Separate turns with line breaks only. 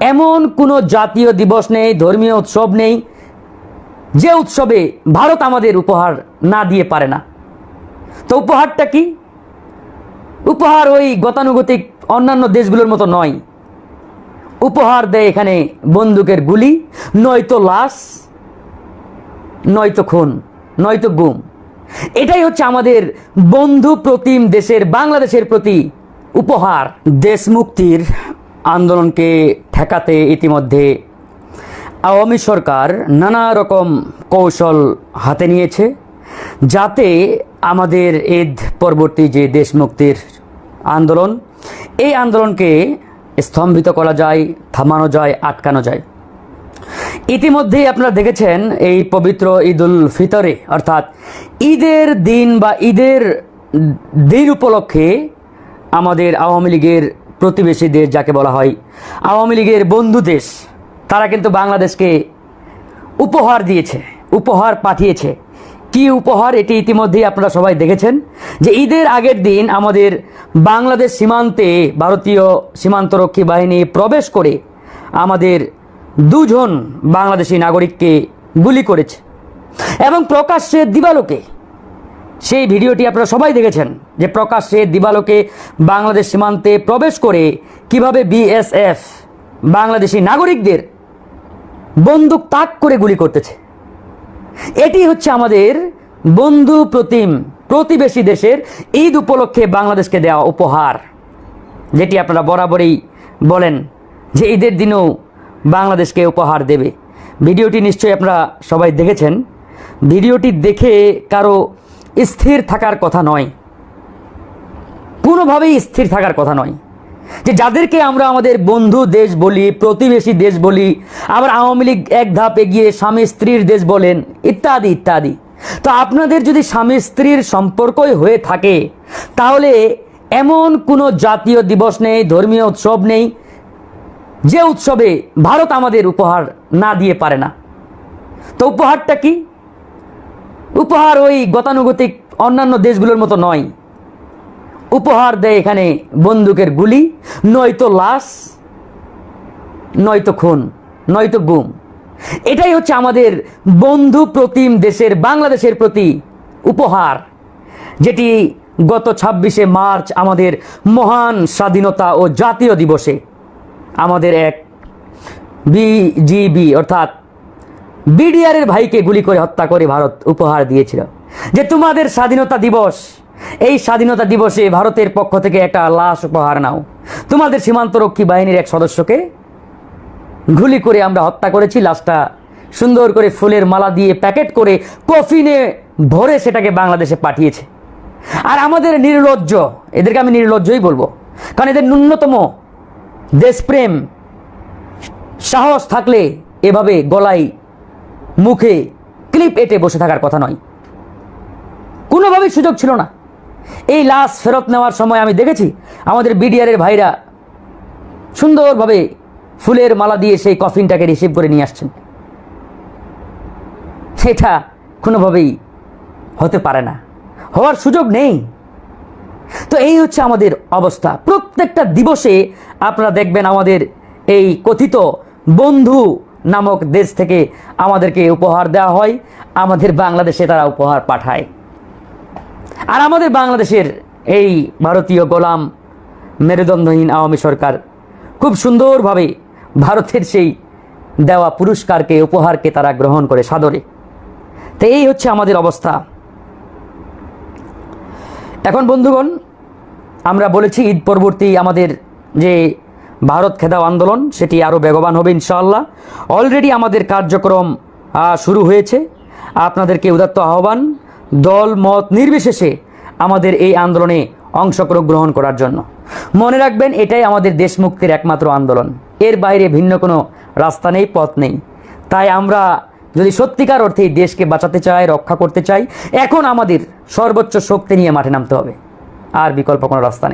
এমন কোনো জাতীয় দিবস নেই, ধর্মীয় উৎসব নেই, যে উৎসবে ভারত আমাদের উপহার না দিয়ে পারে না। তো উপহারটা কি? উপহার ওই গতানুগতিক অন্যান্য দেশগুলোর মতো নয়। উপহার দেয় এখানে বন্দুকের গুলি, নয়তো লাশ, নয়তো খুন, নয়তো গুম। এটাই হচ্ছে আমাদের বন্ধু প্রতিম দেশের, বাংলাদেশের প্রতি উপহার। দেশ মুক্তির আন্দোলনকে ঠেকাতে ইতিমধ্যে আওয়ামী সরকার নানা রকম কৌশল হাতে নিয়েছে যাতে আমাদের ঈদ পরবর্তী যে দেশ মুক্তির আন্দোলন, এই আন্দোলনকে স্তম্ভিত করা যায়, থামানো যায়, আটকানো যায়। ইতিমধ্যেই আপনারা দেখেছেন এই পবিত্র ঈদুল ফিতরে, অর্থাৎ ঈদের দিন বা ঈদের দিন উপলক্ষে আমাদের আওয়ামী লীগের প্রতিবেশী দেশ যাকে বলা হয় আওয়ামী লীগের বন্ধু দেশ, তারা কিন্তু বাংলাদেশকে উপহার দিয়েছে, উপহার পাঠিয়েছে। কি উপহার? এটি ইতিমধ্যেই আপনারা সবাই দেখেছেন যে ঈদের আগের দিন আমাদের বাংলাদেশ সীমান্তে ভারতীয় সীমান্তরক্ষী বাহিনী প্রবেশ করে আমাদের দুজন বাংলাদেশি নাগরিককে গুলি করেছে এবং প্রকাশ্যে দিবালোকে সেই ভিডিওটি আপনারা সবাই দেখেছেন যে প্রকাশ্যে দিবালোকে বাংলাদেশ সীমান্তে প্রবেশ করে কীভাবে বিএসএফ বাংলাদেশি নাগরিকদের বন্দুক তাক করে গুলি করতেছে। এটি হচ্ছে আমাদের বন্ধু প্রতিম প্রতিবেশী দেশের ঈদ উপলক্ষে বাংলাদেশকে দেওয়া উপহার। যেটি আপনারা বরাবরই বলেন যে ঈদের দিনেও বাংলাদেশকে উপহার দেবে। ভিডিওটি নিশ্চয়ই আপনারা সবাই দেখেছেন। ভিডিওটি দেখে কারও স্থির থাকার কথা নয়। কোনোভাবেই স্থির থাকার কথা নয়। যে যাদেরকে আমরা আমাদের বন্ধু দেশ বলি, প্রতিবেশী দেশ বলি, আবার আওয়ামী লীগ এক ধাপ এগিয়ে স্বামী স্ত্রীর দেশ বলেন, ইত্যাদি ইত্যাদি। তো আপনাদের যদি স্বামী স্ত্রীর সম্পর্কই হয়ে থাকে, তাহলে এমন কোনো জাতীয় দিবস নেই, ধর্মীয় উৎসব নেই, যে উৎসবে ভারত আমাদের উপহার না দিয়ে পারে না। তো উপহারটা কি? উপহার ওই গতানুগতিক অন্যান্য দেশগুলোর মতো নয়। উপহার দেয় এখানে বন্দুকের গুলি, নয়তো লাশ, নয়তো খুন, নয়তো গুম। এটাই হচ্ছে আমাদের বন্ধু প্রতিম দেশের, বাংলাদেশের প্রতি উপহার, যেটি গত ছাব্বিশে মার্চ আমাদের মহান স্বাধীনতা ও জাতীয় দিবসে আমাদের এক বিজিবি, অর্থাৎ বিডিআরের ভাইকে গুলি করে হত্যা করে ভারত উপহার দিয়েছিল। যে তোমাদের স্বাধীনতা দিবস, এই স্বাধীনতা দিবসে ভারতের পক্ষ থেকে একটা লাশ উপহার নাও। তোমাদের সীমান্তরক্ষী বাহিনীর এক সদস্যকে গুলি করে আমরা হত্যা করেছি। লাশটা সুন্দর করে ফুলের মালা দিয়ে প্যাকেট করে কফিনে ভরে সেটাকে বাংলাদেশে পাঠিয়েছে। আর আমাদের নির্লজ্জ, এদেরকে আমি নির্লজ্জই বলব, কারণ এদের ন্যূনতম দেশপ্রেম, সাহস থাকলে এভাবে গলায় মুখে ক্লিপ এঁটে বসে থাকার কথা নয়। কোনোভাবেই সুযোগ ছিল না। এই লাশ ফেরত নেওয়ার সময় আমি দেখেছি আমাদের বিডিআরের ভাইরা সুন্দরভাবে ফুলের মালা দিয়ে সেই কফিনটাকে রিসিভ করে নিয়ে আসছেন। সেটা কোনোভাবেই হতে পারে না। হওয়ার সুযোগ নেই। তো এই হচ্ছে আমাদের অবস্থা। প্রত্যেকটা দিবসে আপনারা দেখবেন আমাদের এই কথিত বন্ধু নামক দেশ থেকে আমাদেরকে উপহার দেওয়া হয়, আমাদের বাংলাদেশে তারা উপহার পাঠায়। আর আমাদের বাংলাদেশের এই ভারতীয় গোলাম মেরুদণ্ডহীন আওয়ামী সরকার খুব সুন্দরভাবে ভারতের সেই দেওয়া পুরস্কারকে, উপহারকে তারা গ্রহণ করে সাদরে। তো এই হচ্ছে আমাদের অবস্থা। এখন বন্ধুগণ, আমরা বলেছি ঈদ পরবর্তী আমাদের যে ভারত খেদাও আন্দোলন, সেটি আরও বেগবান হবে ইনশাআল্লাহ। অলরেডি আমাদের কার্যক্রম শুরু হয়েছে। আপনাদেরকে উদাত্ত আহ্বান, দল, মত নির্বিশেষে আমাদের এই আন্দোলনে অংশগ্রহণ গ্রহণ করার জন্য। মনে রাখবেন, এটাই আমাদের দেশ মুক্তির একমাত্র আন্দোলন। এর বাইরে ভিন্ন কোনো রাস্তা নেই, পথ নেই। তাই আমরা যদি সত্যিকার অর্থে এই দেশকে বাঁচাতে চাই, রক্ষা করতে চাই, এখন আমাদের সর্বোচ্চ শক্তি নিয়ে মাঠে নামতে হবে। আর বিকল্প কোনো রাস্তা নেই।